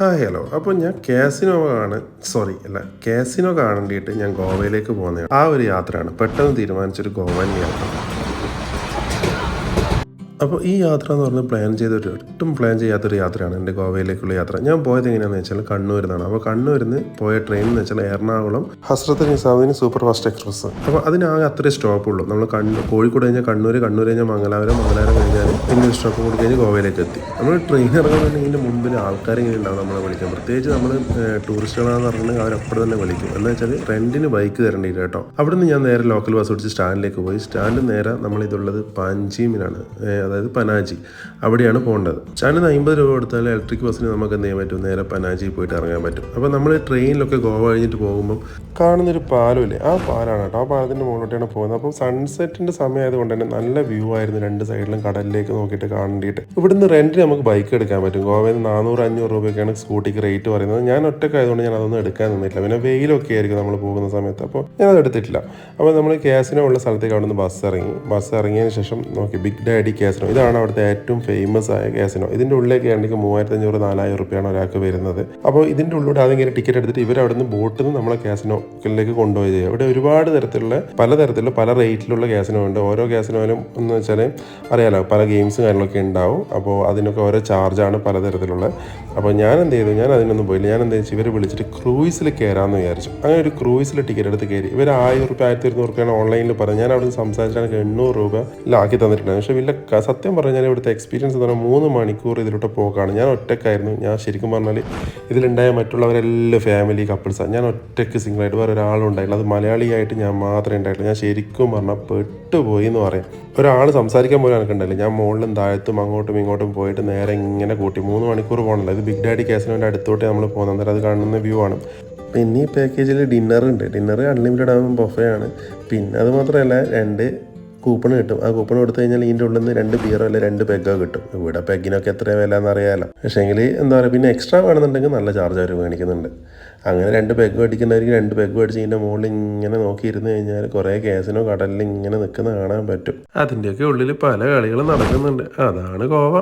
Hi hello. അപ്പോൾ ഞാൻ casino ആണ് സോറി അല്ല കാസിനോ കാണേണ്ടിയിട്ട് ഞാൻ ഗോവയിലേക്ക് പോകുന്ന ആ ഒരു യാത്രയാണ്. പെട്ടെന്ന് തീരുമാനിച്ചൊരു ഗോവൻ യാത്ര അപ്പോൾ ഈ യാത്ര എന്ന് പറഞ്ഞാൽ പ്ലാൻ ചെയ്ത ഒരു ഒട്ടും പ്ലാൻ ചെയ്യാത്തൊരു യാത്രയാണ് എന്റെ ഗോവയിലേക്കുള്ള യാത്ര. ഞാൻ പോയത് എങ്ങനെയാണെന്ന് വെച്ചാൽ കണ്ണൂരിൽ നിന്നാണ് അപ്പോൾ കണ്ണൂരിൽ നിന്ന് പോയ ട്രെയിൻ എന്ന് വെച്ചാൽ Ernakulam Hazrat Nizamuddin super fast express അപ്പോൾ അതിനാകെ അത്രേ സ്റ്റോപ്പ് ഉള്ളൂ. നമ്മൾ കണ്ണൂർ കോഴിക്കോട് കഴിഞ്ഞാൽ കണ്ണൂർ കണ്ണൂർ കഴിഞ്ഞാൽ മംഗലാപുരം മംഗലാപുരം കഴിഞ്ഞാൽ പിന്നെ ഒരു സ്റ്റോപ്പ് കൂടി കഴിഞ്ഞ് ഗോവയിലേക്ക് എത്തി. നമ്മൾ ട്രെയിൻ ഇറങ്ങുന്നുണ്ടെങ്കിൽ മുമ്പിൽ ആൾക്കാർ ഇങ്ങനെ ഉണ്ടാവും നമ്മളെ വിളിക്കാൻ. പ്രത്യേകിച്ച് നമ്മൾ ടൂറിസ്റ്റുകളാണെന്ന് പറഞ്ഞിട്ടുണ്ടെങ്കിൽ അവരപ്പോഴും തന്നെ വിളിക്കും. എന്ന് വെച്ചാൽ റെന്റിന് ബൈക്ക് തരേണ്ടി കേട്ടോ. അവിടുന്ന് ഞാൻ നേരെ ലോക്കൽ ബസ് പിടിച്ച് സ്റ്റാൻഡിലേക്ക് പോയി. സ്റ്റാൻഡ് നേരെ നമ്മൾ ഇതുള്ളത് പാഞ്ചീമിലാണ് ഏഹ് അതായത് പനാജി. അവിടെയാണ് പോകേണ്ടത്. ചാനൽ അമ്പത് രൂപ കൊടുത്താൽ ഇലക്ട്രിക് ബസ്സിന് നമുക്ക് എന്ത് ചെയ്യാൻ പറ്റും? നേരെ പനാജിയിൽ പോയിട്ട് ഇറങ്ങാൻ പറ്റും. അപ്പോൾ നമ്മൾ ട്രെയിനിലൊക്കെ ഗോവ കഴിഞ്ഞിട്ട് പോകുമ്പം കാണുന്നൊരു പാലമില്ലേ ആ പാലാണ് കേട്ടോ. ആ പാലത്തിന്റെ മുകളിലോട്ടാണ് പോകുന്നത്. അപ്പോൾ സൺസെറ്റിന്റെ സമയമായതുകൊണ്ട് തന്നെ നല്ല വ്യൂ ആയിരുന്നു രണ്ട് സൈഡിലും കടലിലേക്ക് നോക്കിയിട്ട് കാണേണ്ടിയിട്ട്. ഇവിടുന്ന് റെന്റിന് നമുക്ക് ബൈക്ക് എടുക്കാൻ പറ്റും. ഗോവയിൽ നിന്ന് നാനൂറ് അഞ്ഞൂറ് രൂപയൊക്കെയാണ് സ്കൂട്ടിക്ക് റേറ്റ് പറയുന്നത്. ഞാൻ ഒറ്റക്കായതുകൊണ്ട് ഞാൻ അതൊന്നും എടുക്കാൻ നിന്നില്ല പിന്നെ വെയിലൊക്കെ ആയിരിക്കും നമ്മൾ പോകുന്ന സമയത്ത്. അപ്പോൾ ഞാനത് എടുത്തിട്ടില്ല. അപ്പോൾ നമ്മൾ കാസിനോ ഉള്ള സ്ഥലത്തേക്ക് അവിടെ നിന്ന് ബസ് ഇറങ്ങി. ബസ് ഇറങ്ങിയതിന് ശേഷം നോക്കി. ബിഗ് ഡാഡി ക്യാസിനോ ഇതാണ് അവിടുത്തെ ഏറ്റവും ഫേമസ് ആയ കാസിനോ ഇതിന്റെ ഉള്ളിലേക്ക് ആണെങ്കിൽ മൂവായിരത്തി അഞ്ഞൂറ് നാലായിരം റുപ്യാണ് ഒരാൾക്ക് വരുന്നത്. അപ്പോൾ ഇതിന്റെ ഉള്ളിലൂടെ ആദ്യം ടിക്കറ്റ് എടുത്തിട്ട് ഇവർ അവിടുന്ന് ബോട്ടിൽ നിന്ന് നമ്മളെ കാസിനോയിലേക്ക് കൊണ്ടുപോയി ചെയ്യുക. ഇവിടെ ഒരുപാട് തരത്തിലുള്ള പല തരത്തിലുള്ള പല റേറ്റിലുള്ള കാസിനോ ഉണ്ട് ഓരോ കാസിനോയിലും എന്ന് വെച്ചാൽ അറിയാലോ പല ഗെയിംസും കാര്യങ്ങളൊക്കെ ഉണ്ടാവും. അപ്പോൾ അതിനൊക്കെ ഓരോ ചാർജാണ് പലതരത്തിലുള്ള അപ്പോൾ ഞാൻ എന്ത് ചെയ്തു? ഞാൻ അതിനൊന്നും പോയില്ല. ഞാൻ എന്താ വെച്ചാൽ ഇവർ വിളിച്ചിട്ട് ക്രൂയിസിൽ കയറാമെന്ന് വിചാരിച്ചു. അങ്ങനെ ഒരു ക്രൂയിസിൽ ടിക്കറ്റ് എടുത്ത് കയറി ഇവർ ആയിരം റുപ്യ ആയിരത്തി ഇരുന്നൂറ് റുപ്യാണ് ഓൺലൈനിൽ പറഞ്ഞത്. ഞാൻ അവിടെ നിന്ന് സംസാരിച്ചാണെങ്കിൽ എണ്ണൂറ് രൂപ ആക്കി തന്നിട്ടുണ്ടായിരുന്നു. പക്ഷേ വലിയ സത്യം പറഞ്ഞാൽ ഇവിടുത്തെ എക്സ്പീരിയൻസ് എന്ന് പറഞ്ഞാൽ മൂന്ന് മണിക്കൂർ ഇതിലോട്ട് പോക്കാണ് ഞാൻ ഒറ്റക്കായിരുന്നു. ഞാൻ ശരിക്കും പറഞ്ഞാൽ ഇതിലുണ്ടായ മറ്റുള്ളവരെല്ലാം ഫാമിലി കപ്പിൾസാണ് ഞാൻ ഒറ്റയ്ക്ക് സിംഗിളായിട്ട് വേറെ ഒരാളും ഉണ്ടായില്ല. അത് മലയാളിയായിട്ട് ഞാൻ മാത്രമേ ഉണ്ടായിട്ടുള്ളൂ. ഞാൻ ശരിക്കും പറഞ്ഞാൽ പെട്ടുപോയി എന്ന് പറയാം. ഒരാൾ സംസാരിക്കാൻ പോലും എനിക്കുണ്ടല്ലോ ഞാൻ മുകളിലും താഴത്തും അങ്ങോട്ടും ഇങ്ങോട്ടും പോയിട്ട് നേരെ ഇങ്ങനെ കൂട്ടി. മൂന്ന് മണിക്കൂർ പോകണല്ലോ. ഇത് ബിഗ് ഡാഡി കാസിനോന്റെ അടുത്തോട്ട് നമ്മൾ പോകുന്നത്. അന്നേരം അത് കാണുന്ന വ്യൂ ആണ്. പിന്നെ ഈ പാക്കേജിൽ ഡിന്നർ ഉണ്ട്. ഡിന്നർ അൺലിമിറ്റഡ് ആകുമ്പോൾ ബൊഫേ ആണ്. പിന്നെ അത് മാത്രമല്ല രണ്ട് കൂപ്പൺ കിട്ടും. ആ കൂപ്പൺ കൊടുത്തു കഴിഞ്ഞാൽ ഇതിന്റെ ഉള്ളിൽ നിന്ന് രണ്ട് ബിയറോ അല്ലെങ്കിൽ രണ്ട് പെഗോ കിട്ടും. ഇവിടെ പെഗിനൊക്കെ എത്ര വില എന്നറിയാലോ പക്ഷേങ്കിൽ എന്താ പറയുക പിന്നെ എക്സ്ട്രാ വേണമെന്നുണ്ടെങ്കിൽ നല്ല ചാർജ് അവർ മേടിക്കുന്നുണ്ട്. അങ്ങനെ രണ്ട് പെഗ് അടിക്കുന്നവർക്ക് രണ്ട് പെഗ് അടിച്ച് ഇതിന്റെ മുകളിൽ ഇങ്ങനെ നോക്കിയിരുന്ന് കഴിഞ്ഞാൽ കുറേ കേസിനോ കടലിൽ ഇങ്ങനെ നിൽക്കുന്ന കാണാൻ പറ്റും. അതിന്റെയൊക്കെ ഉള്ളിൽ പല കളികളും നടക്കുന്നുണ്ട്. അതാണ് ഗോവ